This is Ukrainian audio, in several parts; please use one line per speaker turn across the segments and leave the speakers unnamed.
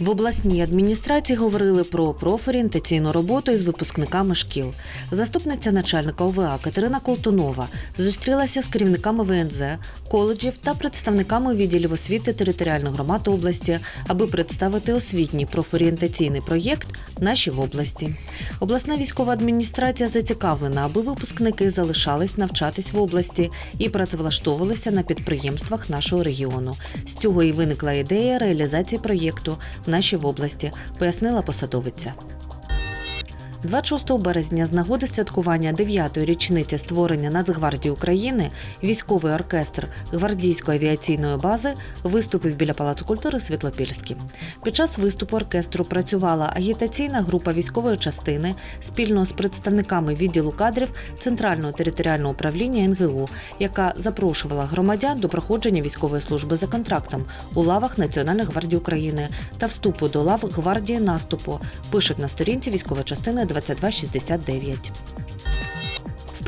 В обласній адміністрації говорили про профорієнтаційну роботу із випускниками шкіл. Заступниця начальника ОВА Катерина Колтунова зустрілася з керівниками ВНЗ, коледжів та представниками відділів освіти територіальних громад області, аби представити освітній профорієнтаційний проєкт Наші в області. Обласна військова адміністрація зацікавлена, аби випускники залишались навчатись в області і працевлаштовувалися на підприємствах нашого регіону. З цього і виникла ідея реалізації проєкту Наші області, пояснила посадовиця. 26 березня з нагоди святкування 9-ї річниці створення Нацгвардії України військовий оркестр гвардійської авіаційної бази виступив біля Палацу культури Світлопільський. Під час виступу оркестру працювала агітаційна група військової частини спільно з представниками відділу кадрів Центрального територіального управління НГУ, яка запрошувала громадян до проходження військової служби за контрактом у лавах Національної гвардії України та вступу до лав гвардії наступу. Пишуть на сторінці військової частини 2269.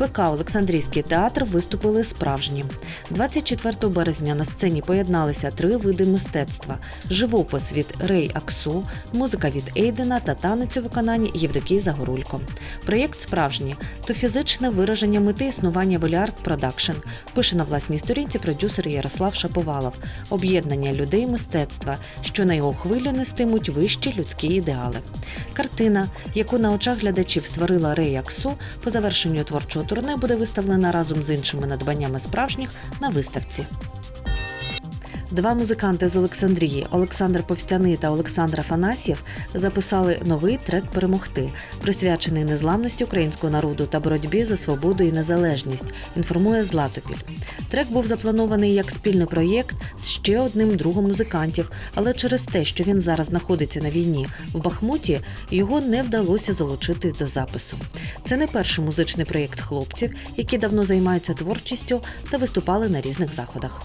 ПК Олександрійський театр виступили справжні. 24 березня на сцені поєдналися три види мистецтва: живопис від Рей Аксу, музика від Ейдена та танець у виконанні Євдокії Загорулько. Проєкт справжній то фізичне вираження мети існування Воліарт Продакшн. Пише на власній сторінці продюсер Ярослав Шаповалов. Об'єднання людей мистецтва, що на його хвилі нестимуть вищі людські ідеали. Картина, яку на очах глядачів створила Рей Аксу, по завершенню творчого турне буде виставлена разом з іншими надбаннями справжніх на виставці. Два музиканти з Олександрії Олександр Повстяний та Олександр Афанасьєв записали новий трек Перемогти, присвячений незламності українського народу та боротьбі за свободу і незалежність. Інформує Златопіль. Трек був запланований як спільний проєкт з ще одним другом музикантів, але через те, що він зараз знаходиться на війні в Бахмуті, його не вдалося залучити до запису. Це не перший музичний проєкт хлопців, які давно займаються творчістю та виступали на різних заходах.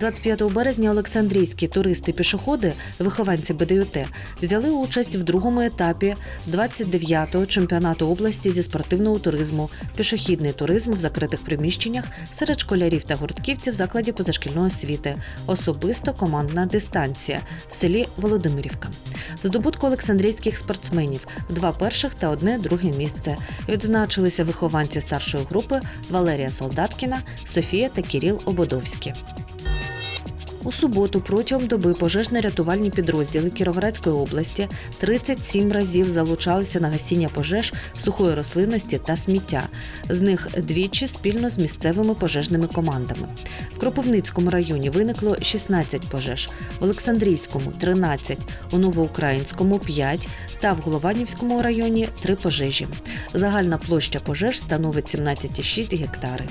25 березня Олександрійські туристи-пішоходи, вихованці БДЮТ, взяли участь в другому етапі 29-го чемпіонату області зі спортивного туризму, пішохідний туризм в закритих приміщеннях серед школярів та гуртківців закладів позашкільної освіти, особисто командна дистанція в селі Володимирівка. Здобутку олександрійських спортсменів два перших та одне друге місце. Відзначилися вихованці старшої групи Валерія Солдаткіна, Софія та Кіріл Ободовські. У суботу протягом доби пожежно-рятувальні підрозділи Кіровоградської області 37 разів залучалися на гасіння пожеж сухої рослинності та сміття. З них двічі спільно з місцевими пожежними командами. В Кропивницькому районі виникло 16 пожеж, в Олександрійському 13, у Новоукраїнському 5 та в Голованівському районі 3 пожежі. Загальна площа пожеж становить 17,6 гектари.